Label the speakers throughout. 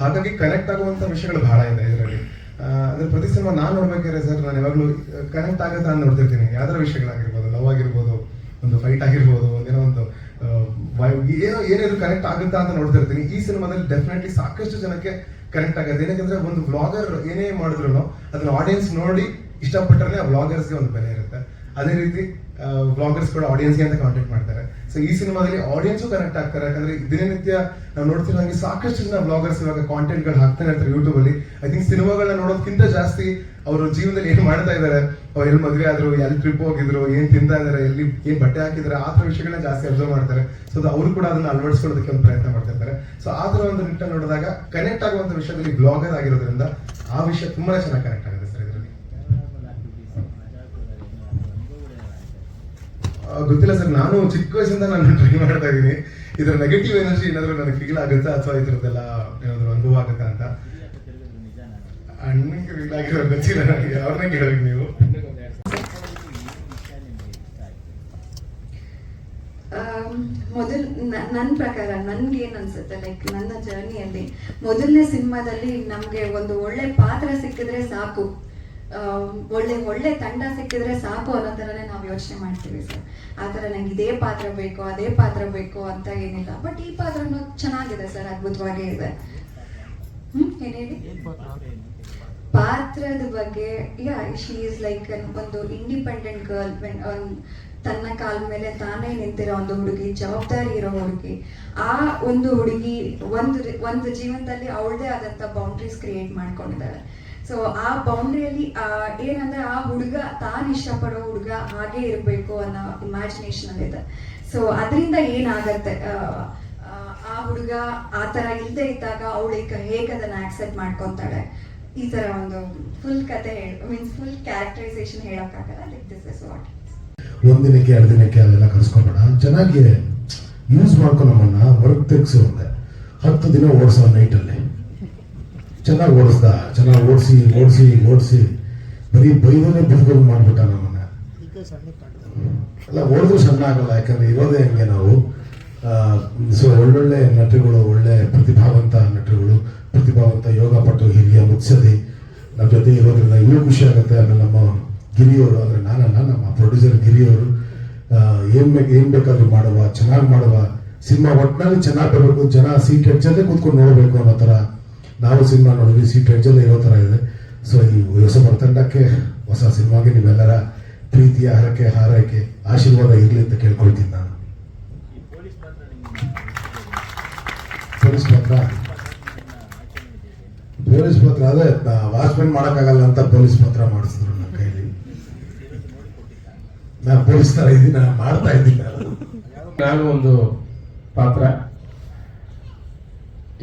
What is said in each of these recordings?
Speaker 1: ಹಾಗಾಗಿ ಕನೆಕ್ಟ್ ಆಗುವಂತ ವಿಷಯಗಳು ಬಹಳ ಇದೆ ಇದರಲ್ಲಿ. ಅಂದ್ರೆ ಪ್ರತಿ ಸಿನಿಮಾ ನಾನು ನೋಡ್ಬೇಕಾದ್ರೆ ಸರ್, ನಾನು ಯಾವಾಗಲೂ ಕನೆಕ್ಟ್ ಆಗುತ್ತೆ ಅಂತ ನೋಡ್ತಿರ್ತೀನಿ. ಯಾವ್ದಾರ ವಿಷಯಗಳಾಗಿರ್ಬೋದು ಲವ್ ಆಗಿರ್ಬೋದು, ಒಂದು ಫೈಟ್ ಆಗಿರ್ಬೋದು, ಒಂದೇನೋ ಒಂದು ಏನೋ, ಏನೇನು ಕನೆಕ್ಟ್ ಆಗುತ್ತಾ ಅಂತ ನೋಡ್ತಿರ್ತೀನಿ. ಈ ಸಿನಿಮಾದಲ್ಲಿ ಡೆಫಿನೆಟ್ಲಿ ಸಾಕಷ್ಟು ಜನಕ್ಕೆ ಕನೆಕ್ಟ್ ಆಗುತ್ತೆ. ಏನಕ್ಕೆ ಒಂದು ವ್ಲಾಗರ್ ಏನೇ ಮಾಡಿದ್ರು ಅದನ್ನ ಆಡಿಯನ್ಸ್ ನೋಡಿ ಇಷ್ಟಪಟ್ಟರೆ ಆ ವ್ಲಾಗರ್ಸ್ಗೆ ಒಂದು ಬೆಲೆ ಇರುತ್ತೆ. ಅದೇ ರೀತಿ ವ್ಲಾಗರ್ಸ್ ಕೂಡ ಆಡಿಯನ್ಸ್ಗೆ ಅಂತ ಕಾಂಟ್ಯಾಕ್ಟ್ ಮಾಡ್ತಾರೆ. ಸೊ ಈ ಸಿನಿಮಾದಲ್ಲಿ ಆಡಿಯನ್ಸು ಕನೆಕ್ಟ್ ಆಗ್ತಾರೆ. ಯಾಕಂದ್ರೆ ದಿನನಿತ್ಯ ನಾವು ನೋಡ್ತಿರೋ ಹಾಗೆ ಸಾಕಷ್ಟು ಜನ ಬ್ಲಾಗರ್ಸ್ ಇವಾಗ ಕಾಂಟೆಂಟ್ಗಳು ಹಾಕ್ತಾನೆ ಇರ್ತಾರೆ ಯೂಟ್ಯೂಬ್ ಅಲ್ಲಿ. ಐ ಥಿಂಕ್ ಸಿನಿಮಾಗಳನ್ನ ನೋಡೋದಕ್ಕಿಂತ ಜಾಸ್ತಿ ಅವರು ಜೀವನದಲ್ಲಿ ಏನ್ ಮಾಡ್ತಾ ಇದ್ದಾರೆ ಅವ್ರು ಎಲ್ಲಿ ಮದುವೆ ಆದ್ರು ಎಲ್ಲಿ ಟ್ರಿಪ್ ಹೋಗಿದ್ರು, ಏನ್ ತಿಂತಾ ಇದಾರೆ, ಎಲ್ಲಿ, ಏನ್ ಬಟ್ಟೆ ಹಾಕಿದ್ರೆ, ಆ ಥರ ವಿಷಯಗಳನ್ನ ಜಾಸ್ತಿ ಅಬ್ಸರ್ವ್ ಮಾಡ್ತಾರೆ. ಸೊ ಅವರು ಕೂಡ ಅದನ್ನ ಅಳವಡಿಸ್ಕೊಳ್ಳೋದಕ್ಕೆ ಒಂದು ಪ್ರಯತ್ನ ಮಾಡ್ತಿರ್ತಾರೆ ಸೊ ಆ ಥರ ಒಂದು ನಿಟ್ಟ ನೋಡಿದಾಗ ಕನೆಕ್ಟ್ ಆಗುವಂತ ವಿಷಯದಲ್ಲಿ ಬ್ಲಾಗರ್ ಆಗಿರೋದ್ರಿಂದ ಆ ವಿಷಯ ತುಂಬಾ ಚೆನ್ನಾಗಿ ಕನೆಕ್ಟ್ ಗೊತ್ತಿಲ್ಲ ಸರ್, ನಾನು ಚಿಕ್ಕ ವಯಸ್ಸಿಂದ ನಾನು ಟ್ರೈ ಮಾಡ್ತಾ ಇದ್ದೀನಿ. ಇದರ ನೆಗೆಟಿವ್ ಎನರ್ಜಿ ಏನಾದ್ರು ನನಗೆ ಫೀಲ್ ಆಗುತ್ತಾ ಅಥವಾ ಇದ್ರದ್ದೆಲ್ಲ ಏನಾದ್ರು ಅನುಭವ ಆಗುತ್ತಾ ಅಂತ? ಫೀಲ್ ಆಗಿರೋ ಗೊತ್ತಿಲ್ಲ ನನಗೆ, ಅವ್ರನ್ನ ಕೇಳಬೇಕು ನೀವು.
Speaker 2: ಮೊದಲ್ ನನ್ನ ಪ್ರಕಾರ ನನ್ಗೇನ್ ಅನ್ಸುತ್ತೆ ಲೈಕ್ ನನ್ನ ಜರ್ನಿಯಲ್ಲಿ ಮೊದಲನೇ ಸಿನಿಮಾದಲ್ಲಿ ನಮ್ಗೆ ಒಂದು ಒಳ್ಳೆ ಪಾತ್ರ ಸಿಕ್ಕಿದ್ರೆ ಸಾಕು. ಒಳ್ಳೆ ಒಳ್ಳೆ ತಂಡ ಸಿಕ್ಕಿದ್ರೆ ಸಾಕು ಅನ್ನೋ ಥರನೇ ನಾವು ಯೋಚನೆ ಮಾಡ್ತೀವಿ ಸರ್. ಆ ಥರ ನಂಗೆ ಇದೇ ಪಾತ್ರ ಬೇಕು ಅದೇ ಪಾತ್ರ ಬೇಕು ಅಂತ ಏನಿಲ್ಲ. ಬಟ್ ಈ ಪಾತ್ರನೂ ಚೆನ್ನಾಗಿದೆ ಸರ್ ಅದ್ಭುತವಾಗೇ ಇದೆ. ಏನ್ ಹೇಳಿ? ಪಾತ್ರದ ಬಗ್ಗೆ ಯಾ ಶಿ ಈಸ್ ಲೈಕ್ ಒಂದು ಇಂಡಿಪೆಂಡೆಂಟ್ ಗರ್ಲ್ ತನ್ನ ಕಾಲ ಮೇಲೆ ತಾನೇ ನಿಂತಿರೋ ಒಂದು ಹುಡುಗಿ ಜವಾಬ್ದಾರಿ ಇರೋ ಹುಡುಗಿ. ಆ ಒಂದು ಹುಡುಗಿ ಒಂದು ಒಂದು ಜೀವನದಲ್ಲಿ ಅವಳದೇ ಆದಂತ ಬೌಂಡ್ರೀಸ್ ಕ್ರಿಯೇಟ್ ಮಾಡ್ಕೊಂಡಿದ್ದಾಳೆ. ಸೊ ಆ ಬೌಂಡ್ರಿಯಲ್ಲಿ ಏನಂದ್ರೆ ಆ ಹುಡುಗ ತಾನು ಇಷ್ಟಪಡೋ ಹುಡುಗ ಹಾಗೆ ಇರಬೇಕು ಅನ್ನೋ ಇಮ್ಯಾಜಿನೇಷನ್ ಅಲ್ಲಿ ಇದೆ. ಸೊ ಅದರಿಂದ ಏನಾಗತ್ತೆ? ಆ, ಹುಡುಗ ಆ ತರ ಇಲ್ಲದೆ ಇದ್ದಾಗ ಅವಳಿಗೆ ಹೇಗೆ ಅದನ್ನ ಆಕ್ಸೆಪ್ಟ್ ಮಾಡ್ಕೊತಾಳೆ? ಈ ತರ ಒಂದು ಫುಲ್ ಕತೆ ಮೀನ್ಸ್ ಫುಲ್ ಕ್ಯಾರೆಕ್ಟರೈಸೇಷನ್ ಹೇಳೋಕ್ಕಾಗಲ್ಲ? ಲೈಕ್ ದಿಸ್ ಇಸ್ ವಾಟ್
Speaker 3: ದಿನಕ್ಕೆ ಎರಡು ದಿನಕ್ಕೆ ಅಲ್ಲೆಲ್ಲ ಕರ್ಸ್ಕೊಬೇಡ. ಚೆನ್ನಾಗಿ ಯೂಸ್ ಮಾಡ್ಕೊ ನಮ್ಮನ್ನ. ಹೊರಗೆ ತೆಗ್ಸು ಅಂದೆ ಹತ್ತು ದಿನ ಓಡಿಸೋ ನೈಟಲ್ಲಿ ಚೆನ್ನಾಗಿ ಓಡಿಸ್ದ, ಚೆನ್ನಾಗಿ ಓಡಿಸಿ ಓಡಿಸಿ ಓಡಿಸಿ. ಬರೀ ಬೈದನೆ ಬದುಕೋದು ಮಾಡ್ಬಿಟ್ಟ ನಮ್ಮನ್ನ. ಅಲ್ಲ, ಓಡಿದ್ರು ಸಣ್ಣ ಆಗಲ್ಲ, ಯಾಕಂದ್ರೆ ಇರೋದೇ ಹಂಗೆ ನಾವು. ಸೊ, ಒಳ್ಳೊಳ್ಳೆ ನಟರುಗಳು, ಒಳ್ಳೆ ಪ್ರತಿಭಾವಂತ ನಟರುಗಳು, ಪ್ರತಿಭಾವಂತ ಯೋಗ ಪಟ್ಟು ಹಿರಿಯ ಮುತ್ಸದಿ ನಮ್ಮ ಜೊತೆ ಇರೋದ್ರಿಂದ ಇನ್ನೂ ಖುಷಿ ಆಗುತ್ತೆ. ಆಮೇಲೆ ನಮ್ಮ ಗಿರಿಯವರು ಅಂದ್ರೆ ನಾನಲ್ಲ, ನಮ್ಮ ಪ್ರೊಡ್ಯೂಸರ್ ಗಿರಿಯವರು ಏನು ಬೇಕು, ಏನ್ ಬೇಕಾದ್ರೂ ಮಾಡುವ, ಚೆನ್ನಾಗಿ ಮಾಡುವ, ಸಿನಿಮಾ ಒಟ್ಟಿನಲ್ಲಿ ಚೆನ್ನಾಗಿ ಬರಬೇಕು, ಜನ ಸೀಟ್ ಹೆಡ್ಜಲ್ಲೇ ಕೂತ್ಕೊಂಡು ನೋಡಬೇಕು ಅನ್ನೋ ಥರ ನಾವು ಸಿನಿಮಾ ನೋಡಿದ್ವಿ ಸಿ ಎಲ್ಲ ಇರೋ ಥರ ಇದೆ. ಸೊ ಈ ಹೊಸ ತಂಡಕ್ಕೆ ಹೊಸ ಸಿನಿಮಾಗೆ ನೀವೆಲ್ಲರ ಪ್ರೀತಿಯ ಹರಕೆ, ಹಾರೈಕೆ, ಆಶೀರ್ವಾದ ಇರಲಿ ಅಂತ ಕೇಳ್ಕೊಳ್ತೀನಿ ನಾನು. ಪೊಲೀಸ್ ಪಾತ್ರ. ಪೊಲೀಸ್ ಪಾತ್ರ ಅದೇ ವಾಚ್ಮೆನ್ ಮಾಡೋಕ್ಕಾಗಲ್ಲ ಅಂತ ಪೊಲೀಸ್ ಪಾತ್ರ ಮಾಡಿಸಿದ್ರು ನನ್ನ ಕೈಲಿ. ನಾನು ಪೊಲೀಸ್ ತರ ಇದ್ದೀನಿ, ನಾನು ಮಾಡ್ತಾ ಇದ್ದೀನಿ. ನಾನು.
Speaker 4: ಒಂದು ಪಾತ್ರ.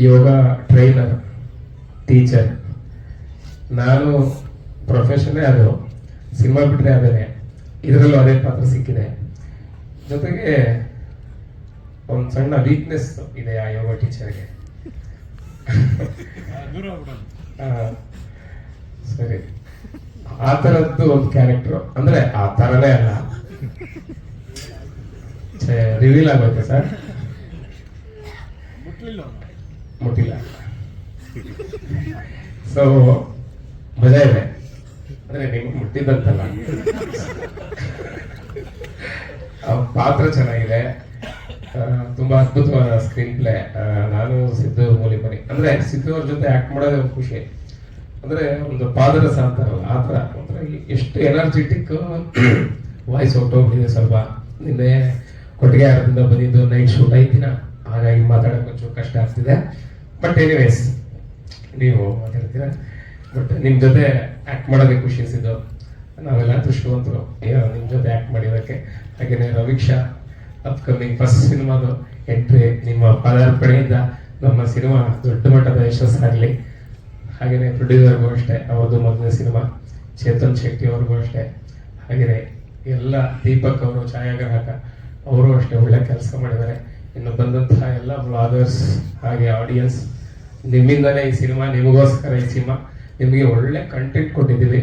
Speaker 4: ಯೋಗ ಟ್ರೈನರ್ ಟೀಚರ್ ನಾನು ಪ್ರೊಫೆಷನ್ನೇ ಅದು ಸಿನಿಮಾ ಬಿಟ್ಟರೆ ಅದೇ ಇದರಲ್ಲೂ ಅದೇ ಪಾತ್ರ ಸಿಕ್ಕಿದೆ. ಜೊತೆಗೆ ಒಂದು ಸಣ್ಣ ವೀಕ್ನೆಸ್ ಇದೆ ಆ ಯೋಗ ಟೀಚರ್ಗೆ ಸರಿ. ಆ ಥರದ್ದು ಒಂದು ಕ್ಯಾರೆಕ್ಟ್ರು ಅಂದರೆ ಆ ಥರನೇ ಅಲ್ಲ. ರಿವೀಲ್ ಆಗುತ್ತೆ ಸರ್? ಮುಟ್ಟಿಲ್ಲ. ಸೊ ಮಜಾ ಇದೆ ಅಂದ್ರೆ ನಿಮ್ಗೆ ಮುಟ್ಟಿದ್ದಂತಲ್ಲ ಪಾತ್ರ ಚೆನ್ನಾಗಿದೆ. ತುಂಬಾ ಅದ್ಭುತವಾದ ಸ್ಕ್ರೀನ್ ಪ್ಲೇ ನಾನು ಸಿದ್ದು ಮೂಲಿಪನಿ ಅಂದ್ರೆ ಸಿದ್ದು ಅವ್ರ ಜೊತೆ ಆಕ್ಟ್ ಮಾಡೋದೇ ಒಂದು ಖುಷಿ. ಅಂದ್ರೆ ಒಂದು ಪಾದರಸ ಅಂತಾರಲ್ಲ, ಆ ಥರ. ಅಂದ್ರೆ ಎಷ್ಟು ಎನರ್ಜೆಟಿಕ್ ವಾಯ್ಸ್ ಹೊಟ್ಟೋಗ್ಬಿಟ್ಟಿದೆ ಸ್ವಲ್ಪ. ನಿನ್ನೆ ಕೊಟ್ಟಿಗೆ ಆರದಿಂದ ಬಂದಿದ್ದು ನೈಟ್ ಶೂಟ್ ಐದಿನ ದಿನ. ಹಾಗಾಗಿ ಮಾತಾಡೋಕೆ ಕಷ್ಟ ಆಗ್ತಿದೆ. ಬಟ್ ಎನಿವೇಸ್ ನೀವು ಮಾತಾಡ್ತೀರಾ? ಬಟ್ ನಿಮ್ಮ ಜೊತೆ ಆ್ಯಕ್ಟ್ ಮಾಡೋದಕ್ಕೆ ಖುಷಿ ಅನಿಸಿದ್ದು, ನಾವೆಲ್ಲ ದೃಷ್ಟವಂತರು. ನಿಮ್ಮ ಜೊತೆ ಆ್ಯಕ್ಟ್ ಮಾಡಿರೋಕ್ಕೆ ಹಾಗೆಯೇ ರವೀಕ್ಷಾ ಅಪ್ಕಮಿಂಗ್ ಫಸ್ಟ್ ಸಿನಿಮಾದು ಎಂಟ್ರಿ ನಿಮ್ಮ ಪದಾರ್ಪಣೆಯಿಂದ ನಮ್ಮ ಸಿನಿಮಾ ದೊಡ್ಡ ಮಟ್ಟದ ಯಶಸ್ಸಾಗಲಿ ಹಾಗೆಯೇ ಪ್ರೊಡ್ಯೂಸರ್ಗೂ ಅಷ್ಟೇ, ಅವ್ರದ್ದು ಮೊದಲನೇ ಸಿನಿಮಾ, ಚೇತನ್ ಶೆಟ್ಟಿ ಅವ್ರಿಗೂ ಅಷ್ಟೇ. ಹಾಗೆಯೇ ಎಲ್ಲ ದೀಪಕ್ ಅವರು, ಛಾಯಾಗ್ರಾಹಕ, ಅವರು ಅಷ್ಟೇ ಒಳ್ಳೆ ಕೆಲಸ ಮಾಡಿದ್ದಾರೆ. ಇನ್ನು ಬಂದಂತಹ ಎಲ್ಲ ಬ್ಲಾಗರ್ಸ್ ಹಾಗೆ ಆಡಿಯನ್ಸ್ ನಿಮ್ಮಿಂದಲೇ ಈ ಸಿನಿಮಾ, ನಿಮಗೋಸ್ಕರ ಈ ಸಿನಿಮಾ. ನಿಮಗೆ ಒಳ್ಳೆ ಕಂಟೆಂಟ್ ಕೊಟ್ಟಿದ್ದೀವಿ.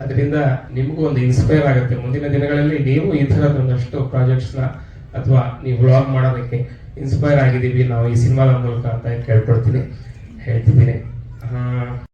Speaker 4: ಅದರಿಂದ ನಿಮಗೂ ಒಂದು ಇನ್ಸ್ಪೈರ್ ಆಗುತ್ತೆ. ಮುಂದಿನ ದಿನಗಳಲ್ಲಿ ನೀವು ಈ ಥರದ ಒಂದಷ್ಟು ಪ್ರಾಜೆಕ್ಟ್ಸ್ನ ಅಥವಾ ನೀವು ವ್ಲಾಗ್ ಮಾಡೋದಕ್ಕೆ ಇನ್ಸ್ಪೈರ್ ಆಗಿದ್ದೀವಿ. ನಾವು ಈ ಸಿನಿಮಾದ ಮೂಲಕ ಅಂತ ಕೇಳ್ಕೊಳ್ತೀನಿ. ಹೇಳ್ತಿದ್ದೀನಿ.